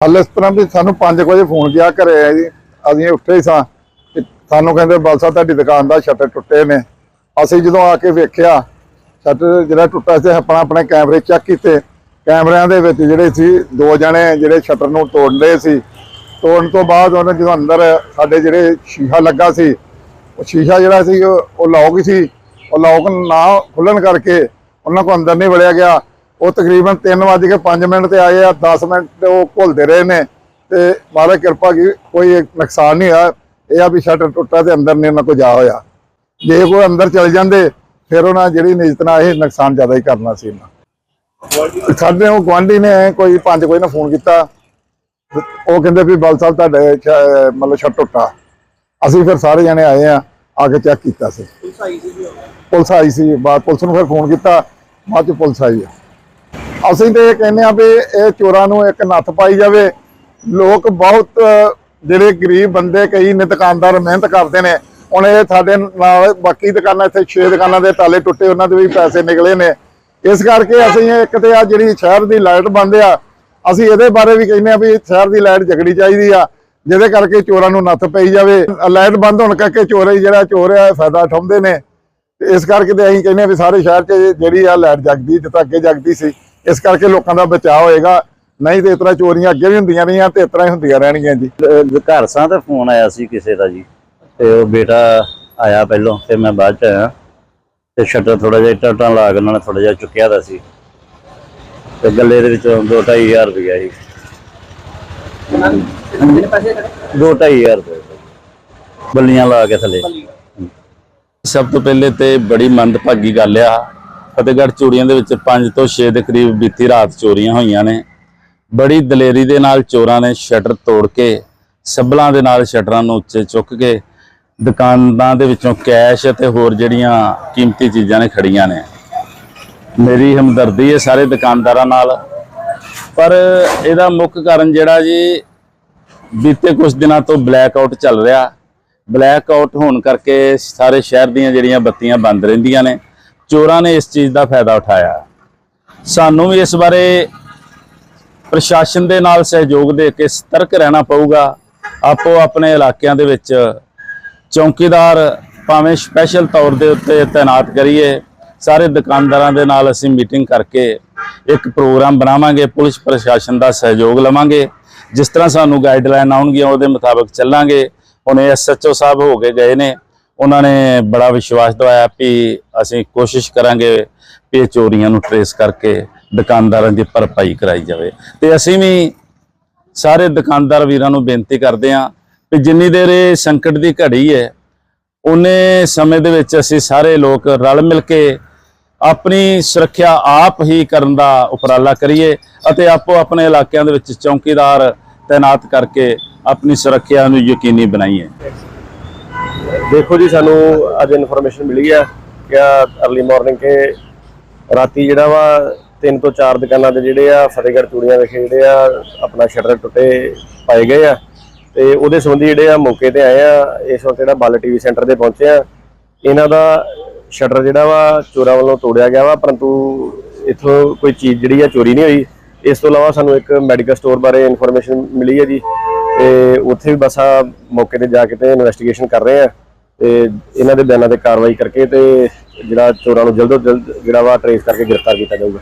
ਹਾਲ ਇਸ ਤਰ੍ਹਾਂ ਵੀ ਸਾਨੂੰ 5 ਵਜੇ ਫੋਨ ਗਿਆ ਘਰੇ ਆ ਜੀ। ਅਸੀਂ ਉੱਠੇ ਹੀ ਸਾਂ। ਤੇ ਸਾਨੂੰ ਕਹਿੰਦੇ ਬਲ ਸਾਹਿਬ ਤੁਹਾਡੀ ਦੁਕਾਨ ਦਾ ਸ਼ਟਰ ਟੁੱਟੇ ਨੇ। ਅਸੀਂ ਜਦੋਂ ਆ ਕੇ ਵੇਖਿਆ, ਸ਼ਟਰ ਜਿਹੜਾ ਟੁੱਟਾ ਸੀ, ਆਪਣਾ ਆਪਣੇ ਕੈਮਰੇ ਚੈੱਕ ਕੀਤੇ। ਕੈਮਰਿਆਂ ਦੇ ਵਿੱਚ ਜਿਹੜੇ ਸੀ, ਦੋ ਜਣੇ ਜਿਹੜੇ ਸ਼ਟਰ ਨੂੰ ਤੋੜ ਲਏ ਸੀ। ਤੋੜਨ ਤੋਂ ਬਾਅਦ ਉਹਨਾਂ ਜਦੋਂ ਅੰਦਰ ਸਾਡੇ ਜਿਹੜੇ ਸ਼ੀਸ਼ਾ ਲੱਗਾ ਸੀ, ਉਹ ਸ਼ੀਸ਼ਾ ਜਿਹੜਾ ਸੀ, ਉਹ ਉਹ ਲੌਕ ਸੀ। ਉਹ ਲੌਕ ਨਾ ਖੁੱਲਣ ਕਰਕੇ ਉਹਨਾਂ ਕੋ ਅੰਦਰ ਨਹੀਂ ਵੜਿਆ ਗਿਆ। ਉਹ ਤਕਰੀਬਨ 3:05 ਮਿੰਟ ਤੇ ਆਏ ਆ 10 ਮਿੰਟ ਉਹ ਘੁਲਦੇ ਰਹੇ ਨੇ। ਤੇ ਮਹਾਰਾਜ ਕਿਰਪਾ ਕੀ ਕੋਈ ਨੁਕਸਾਨ ਨਹੀਂ ਹੋਇਆ। ਇਹ ਆ ਵੀ ਸ਼ਟਰ ਟੁੱਟਾ ਤੇ ਅੰਦਰ ਨਹੀਂ ਉਹਨਾਂ ਕੋ ਜਾ ਹੋਇਆ। ਜੇ ਕੋਈ ਅੰਦਰ ਚਲ ਜਾਂਦੇ ਫਿਰ ਉਹਨਾਂ ਜਿਹੜੀ ਨਿਜਤ ਨਾਲ ਇਹ ਨੁਕਸਾਨ ਜ਼ਿਆਦਾ ਹੀ ਕਰਨਾ ਸੀ ਇਹਨਾਂ। ਸਾਡੇ ਉਹ ਗੁਆਂਢੀ ਨੇ ਕੋਈ ਪੰਜ ਕੋਈ ਨੇ ਫੋਨ ਕੀਤਾ। ਉਹ ਕਹਿੰਦੇ ਵੀ ਬਲ ਸਾਹਿਬ ਤੁਹਾਡੇ ਮਤਲਬ ਸ਼ਟਰ ਟੁੱਟਾ। ਅਸੀਂ ਫਿਰ ਸਾਰੇ ਜਣੇ ਆਏ ਆ ਆ ਕੇ ਚੈੱਕ ਕੀਤਾ ਸੀ। ਪੁਲਿਸ ਆਈ ਸੀ ਬਾਅਦ ਪੁਲਿਸ ਨੂੰ ਫਿਰ ਫੋਨ ਕੀਤਾ। ਬਾਅਦ ਚ ਪੁਲਿਸ ਆਈ ਆ। ਅਸੀਂ ਤੇ ਇਹ ਕਹਿੰਦੇ ਆ ਵੀ ਇਹ ਚੋਰਾਂ ਨੂੰ ਇੱਕ ਨੱਥ ਪਾਈ ਜਾਵੇ। ਲੋਕ ਬਹੁਤ ਜਿਹੜੇ ਗਰੀਬ ਬੰਦੇ ਕਈ ਨੇ ਦੁਕਾਨਦਾਰ ਮਿਹਨਤ ਕਰਦੇ ਨੇ। ਹੁਣ ਇਹ ਸਾਡੇ ਨਾਲ ਬਾਕੀ ਦੁਕਾਨਾਂ, ਇੱਥੇ 6 ਦੁਕਾਨਾਂ ਦੇ ਤਾਲੇ ਟੁੱਟੇ, ਉਹਨਾਂ ਦੇ ਵੀ ਪੈਸੇ ਨਿਕਲੇ ਨੇ। ਇਸ ਕਰਕੇ ਅਸੀਂ ਇੱਕ ਤੇ ਆ ਜਿਹੜੀ ਸ਼ਹਿਰ ਦੀ ਲਾਈਟ ਬੰਦ ਆ, ਅਸੀਂ ਇਹਦੇ ਬਾਰੇ ਵੀ ਕਹਿੰਦੇ ਆ ਵੀ ਸ਼ਹਿਰ ਦੀ ਲਾਈਟ ਜਗਣੀ ਚਾਹੀਦੀ ਆ, ਜਿਹਦੇ ਕਰਕੇ ਚੋਰਾਂ ਨੂੰ ਨੱਥ ਪਈ ਜਾਵੇ। ਲਾਈਟ ਬੰਦ ਹੋਣ ਕਰਕੇ ਚੋਰ ਜਿਹੜਾ ਚੋਰ ਆ ਫਾਇਦਾ ਉਠਾਉਂਦੇ ਨੇ। ਇਸ ਕਰਕੇ ਤੇ ਅਸੀਂ ਕਹਿੰਦੇ ਆ ਵੀ ਸਾਰੇ ਸ਼ਹਿਰ 'ਚ ਜਿਹੜੀ ਆ ਲਾਈਟ ਜਗਦੀ ਜਿੱਥੇ ਅੱਗੇ ਜਗਦੀ ਸੀ। ਇਸ ਕਰਕੇ ਲੋਕਾਂ ਦਾ ਬਚਾਅ ਹੋਏਗਾ। ਨਹੀਂ ਤੇ ਇਸ ਤਰ੍ਹਾਂ ਚੋਰੀਆਂ ਅੱਗੇ ਵੀ ਹੁੰਦੀਆਂ ਰਹੀਆਂ ਤੇ ਇਸ ਤਰ੍ਹਾਂ ਹੀ ਹੁੰਦੀਆਂ ਰਹਿਣਗੀਆਂ ਜੀ। ਘਰ ਸਾਂ ਤੇ ਫੋਨ ਆਇਆ ਸੀ ਕਿਸੇ ਦਾ ਜੀ। ਤੇ ਉਹ ਬੇਟਾ ਆਇਆ ਪਹਿਲੋਂ ਤੇ ਮੈਂ ਬਾਅਦ ਚ ਆਇਆ। ਤੇ ਸ਼ਟਰ ਥੋੜਾ ਜਿਹਾ ਟਟਾਂ ਲਾ ਕੇ ਉਹਨਾਂ ਨੇ ਥੋੜਾ ਜਿਹਾ ਚੁੱਕਿਆ ਦਾ ਸੀ। ਤੇ ਗੱਲੇ ਦੇ ਵਿੱਚੋਂ 2-2500 ਰੁਪਇਆ ਸੀ। ਕਿੰਨੇ ਪੈਸੇ ਖੜੇ 2-2500 ਰੁਪਏ ਬੱਲੀਆਂ ਲਾ ਕੇ ਥੱਲੇ। ਸਭ ਤੋਂ ਪਹਿਲੇ ਤੇ ਬੜੀ ਮੰਦਭਾਗੀ ਗੱਲ ਆ। ਫਤਿਹਗੜ੍ਹ ਚੂੜੀਆਂ ਦੇ ਵਿੱਚ 5 ਤੋਂ 6 ਦੇ ਕਰੀਬ ਬੀਤੀ ਰਾਤ ਚੋਰੀਆਂ ਹੋਈਆਂ ਨੇ। ਬੜੀ ਦਲੇਰੀ ਦੇ ਨਾਲ ਚੋਰਾਂ ਨੇ ਸ਼ਟਰ ਤੋੜ ਕੇ ਸੱਬਲਾਂ ਦੇ ਨਾਲ ਸ਼ਟਰਾਂ ਨੂੰ ਉੱਚੇ ਚੁੱਕ ਕੇ ਦੁਕਾਨਾਂ ਦੇ ਵਿੱਚੋਂ ਕੈਸ਼ ਅਤੇ ਹੋਰ ਜਿਹੜੀਆਂ ਕੀਮਤੀ ਚੀਜ਼ਾਂ ਨੇ ਖੜੀਆਂ ਨੇ। ਮੇਰੀ ਹਮਦਰਦੀ ਹੈ ਸਾਰੇ ਦੁਕਾਨਦਾਰਾਂ ਨਾਲ। ਪਰ ਇਹਦਾ ਮੁੱਖ ਕਾਰਨ ਜਿਹੜਾ ਜੀ, ਬੀਤੇ ਕੁਝ ਦਿਨਾਂ ਤੋਂ ਬਲੈਕ ਆਊਟ ਚੱਲ ਰਿਹਾ। ਬਲੈਕ ਆਊਟ ਹੋਣ ਕਰਕੇ ਸਾਰੇ ਸ਼ਹਿਰ ਦੀਆਂ ਜਿਹੜੀਆਂ ਬੱਤੀਆਂ ਬੰਦ ਰਹਿੰਦੀਆਂ ਨੇ। ਚੋਰਾਂ ਨੇ ਇਸ ਚੀਜ਼ ਦਾ ਫਾਇਦਾ ਉਠਾਇਆ। ਸਾਨੂੰ ਵੀ ਇਸ ਬਾਰੇ ਪ੍ਰਸ਼ਾਸਨ ਦੇ ਨਾਲ ਸਹਿਯੋਗ ਦੇ ਕੇ ਸਤਰਕ ਰਹਿਣਾ ਪਊਗਾ। ਆਪੋ ਆਪਣੇ ਇਲਾਕਿਆਂ ਦੇ ਵਿੱਚ ਚੌਕੀਦਾਰ ਭਾਵੇਂ ਸਪੈਸ਼ਲ ਤੌਰ ਦੇ ਉੱਤੇ ਤਾਇਨਾਤ ਕਰੀਏ, ਸਾਰੇ ਦੁਕਾਨਦਾਰਾਂ ਦੇ ਨਾਲ ਅਸੀਂ ਮੀਟਿੰਗ ਕਰਕੇ ਇੱਕ ਪ੍ਰੋਗਰਾਮ ਬਣਾਵਾਂਗੇ, ਪੁਲਿਸ ਪ੍ਰਸ਼ਾਸਨ ਦਾ ਸਹਿਯੋਗ ਲਵਾਂਗੇ। ਜਿਸ ਤਰ੍ਹਾਂ ਸਾਨੂੰ ਗਾਈਡਲਾਈਨ ਆਉਣਗੀਆਂ, ਉਹਦੇ ਮੁਤਾਬਕ ਚੱਲਾਂਗੇ। ਹੁਣ ਐਸਐਚਓ ਸਾਹਿਬ ਹੋ ਕੇ ਗਏ ਨੇ। ਉਹਨਾਂ ਨੇ ਬੜਾ ਵਿਸ਼ਵਾਸ ਦਿਵਾਇਆ ਵੀ ਅਸੀਂ ਕੋਸ਼ਿਸ਼ ਕਰਾਂਗੇ ਵੀ ਇਹ ਚੋਰੀਆਂ ਨੂੰ ਟਰੇਸ ਕਰਕੇ ਦੁਕਾਨਦਾਰਾਂ ਦੀ ਭਰਪਾਈ ਕਰਾਈ ਜਾਵੇ। ਤੇ ਅਸੀਂ ਵੀ ਸਾਰੇ ਦੁਕਾਨਦਾਰ ਵੀਰਾਂ ਨੂੰ ਬੇਨਤੀ ਕਰਦੇ ਹਾਂ ਕਿ ਜਿੰਨੀ ਦੇਰ ਇਹ ਸੰਕਟ ਦੀ ਘੜੀ ਹੈ, ਉਹਨੇ ਸਮੇਂ ਦੇ ਵਿੱਚ ਅਸੀਂ ਸਾਰੇ ਲੋਕ ਰਲ ਮਿਲ ਕੇ ਆਪਣੀ ਸੁਰੱਖਿਆ ਆਪ ਹੀ ਕਰਨ ਦਾ ਉਪਰਾਲਾ ਕਰੀਏ ਅਤੇ ਆਪੋ ਆਪਣੇ ਇਲਾਕਿਆਂ ਦੇ ਵਿੱਚ ਚੌਕੀਦਾਰ ਤਾਇਨਾਤ ਕਰਕੇ ਆਪਣੀ ਸੁਰੱਖਿਆ ਨੂੰ ਯਕੀਨੀ ਬਣਾਈਏ। ਦੇਖੋ ਜੀ, ਸਾਨੂੰ ਅੱਜ ਇਨਫੋਰਮੇਸ਼ਨ ਮਿਲੀ ਆ ਕਿ ਅਰਲੀ ਮਾਰਨਿੰਗ ਕੇ ਰਾਤੀ ਜਿਹੜਾ ਵਾ ਤਿੰਨ ਤੋਂ ਚਾਰ ਦੁਕਾਨਾਂ ਦੇ ਜਿਹੜੇ ਆ ਫਤਿਹਗੜ੍ਹ ਚੂੜੀਆਂ ਵਿਖੇ ਜਿਹੜੇ ਆ ਆਪਣਾ ਸ਼ਟਰ ਟੁੱਟੇ ਪਾਏ ਗਏ ਆ ਤੇ ਉਹਦੇ ਸੰਬੰਧੀ ਜਿਹੜੇ ਆ ਮੌਕੇ ਤੇ ਆਏ ਆ। ਇਸ ਵਕਤ ਜਿਹੜਾ ਬੱਲ ਟੀਵੀ ਸੈਂਟਰ ਤੇ ਪਹੁੰਚੇ ਆ। ਇਹਨਾਂ ਦਾ ਸ਼ਟਰ ਜਿਹੜਾ ਵਾ ਚੋਰਾਂ ਵੱਲੋਂ ਤੋੜਿਆ ਗਿਆ ਵਾ, ਪਰੰਤੂ ਇਥੋਂ ਕੋਈ ਚੀਜ਼ ਜਿਹੜੀ ਆ ਚੋਰੀ ਨਹੀਂ ਹੋਈ। ਇਸ ਤੋਂ ਇਲਾਵਾ ਸਾਨੂੰ ਇੱਕ ਮੈਡੀਕਲ ਸਟੋਰ ਬਾਰੇ ਇਨਫੋਰਮੇਸ਼ਨ ਮਿਲੀ ਹੈ ਜੀ। ਤੇ ਉੱਥੇ ਵੀ ਬਸ ਆ ਮੌਕੇ ਤੇ ਜਾ ਕੇ ਤੇ ਇਨਵੈਸਟੀਗੇਸ਼ਨ ਕਰ ਰਹੇ ਆ ਤੇ ਇਹਨਾਂ ਦੇ ਬਿਆਨਾਂ ਤੇ ਕਾਰਵਾਈ ਕਰਕੇ ਤੇ ਜਿਹੜਾ ਚੋਰਾਂ ਨੂੰ ਜਲਦ ਤੋਂ ਜਲਦ ਜਿਹੜਾ ਵਾ ਟਰੇਸ ਕਰਕੇ ਗ੍ਰਿਫਤਾਰ ਕੀਤਾ ਜਾਊਗਾ।